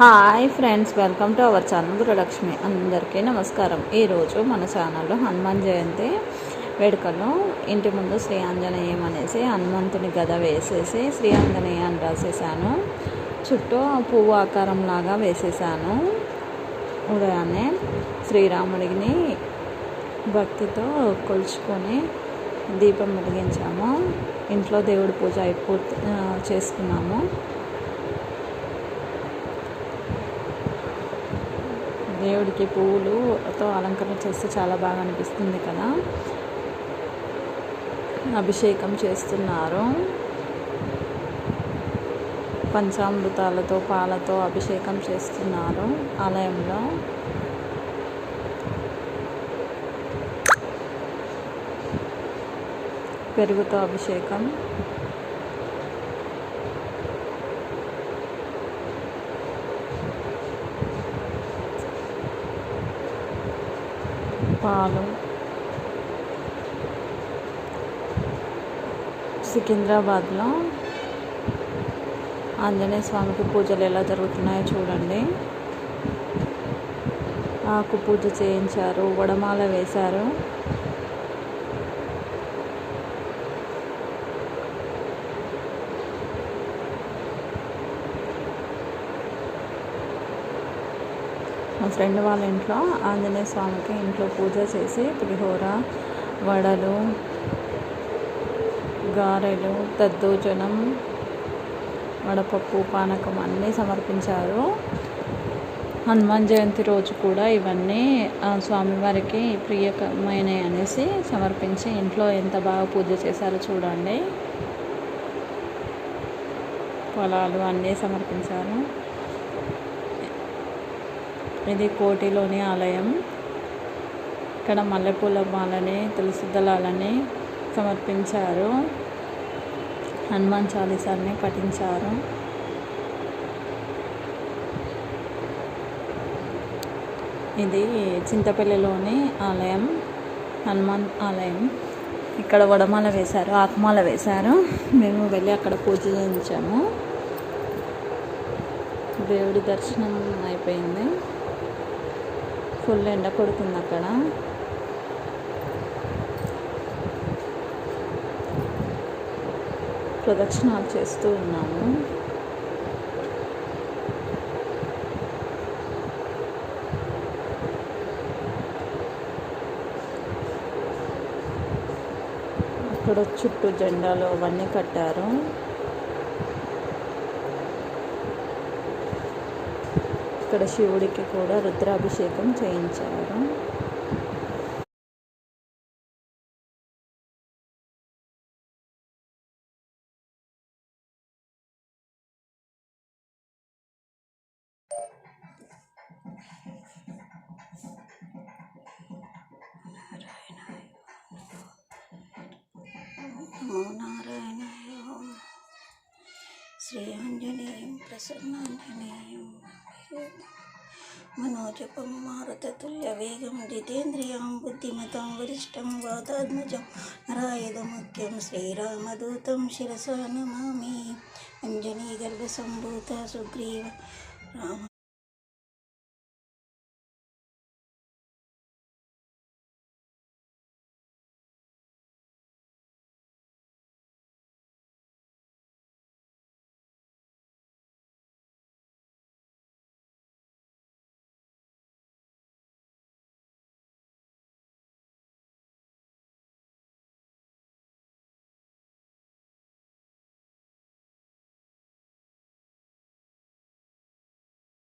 Hi friends welcome to our channel Gurulakshmi. అందరికీ నమస్కారం. ఈరోజు మన ఛానల్లో హనుమాన్ జయంతి వేడుకలో. ఇంటి ముందు శ్రీ ఆంజనేయం అనేసి హనుమంతుని గద వేసేసి శ్రీ ఆంజనేయ అని రాసేసాను చుట్టూ పువ్వు ఆకారం లాగా వేసేసాను ఉదయాన్నే శ్రీరాముడిని భక్తితో కొలుచుకొని దీపం వెలిగించాము. ఇంట్లో దేవుడి పూజ అయిపో చేసుకున్నాము. దేవుడికి పువ్వులుతో అలంకరణ చేస్తే చాలా బాగా అనిపిస్తుంది కదా. అభిషేకం చేస్తున్నారు. పంచామృతాలతో పాలతో అభిషేకం చేస్తున్నారు ఆలయంలో. పెరుగుతో అభిషేకం. పాలు. సికింద్రాబాద్లో ఆంజనేయ స్వామికి పూజలు ఎలా జరుగుతున్నాయో చూడండి. ఆకు పూజ చేయించారు వడమాల వేశారు. మా ఫ్రెండ్ వాళ్ళ ఇంట్లో ఆంజనేయ స్వామికి ఇంట్లో పూజ చేసి పులిహోర వడలు గారెలు దద్దోజనం వడపప్పు పానకం అన్నీ సమర్పించారు. హనుమాన్ జయంతి రోజు కూడా ఇవన్నీ స్వామివారికి ప్రియకమైనవి అనేసి సమర్పించి ఇంట్లో ఎంత బాగా పూజ చేశారో చూడండి. పొలాలు అన్నీ సమర్పించారు. ఇది కోటిలోని ఆలయం. ఇక్కడ మల్లెపూల మాలని తులసి దళాలని సమర్పించారు. హనుమాన్ చాలీసాన్ని పఠించారు. ఇది చింతపల్లిలోని ఆలయం హనుమాన్ ఆలయం. ఇక్కడ వడమాల వేశారు ఆకుమాల వేశారు. మేము వెళ్ళి అక్కడ పూజ చేయించాము. దేవుడి దర్శనం అయిపోయింది. ఫుల్ ఎండ కొడుతుంది అక్కడ. ప్రదక్షిణాలు చేస్తూ ఉన్నాము. అక్కడ చుట్టూ జెండాలు అవన్నీ కట్టారు. ఇక్కడ శివుడికి కూడా రుద్రాభిషేకం చేయించారు. నమో నారాయణాయ శ్రీ ఆంజనేయం ప్రసన్నాంజనేయం. మనోజపం మారుతతుల్య వేగం జితేంద్రియం బుద్ధిమతాం వరిష్టం వాతాత్మజం నరాయుధముఖ్యం శ్రీరామదూతం శిరసా నమామి అంజనీ గర్భసంభూత సుగ్రీవ రామ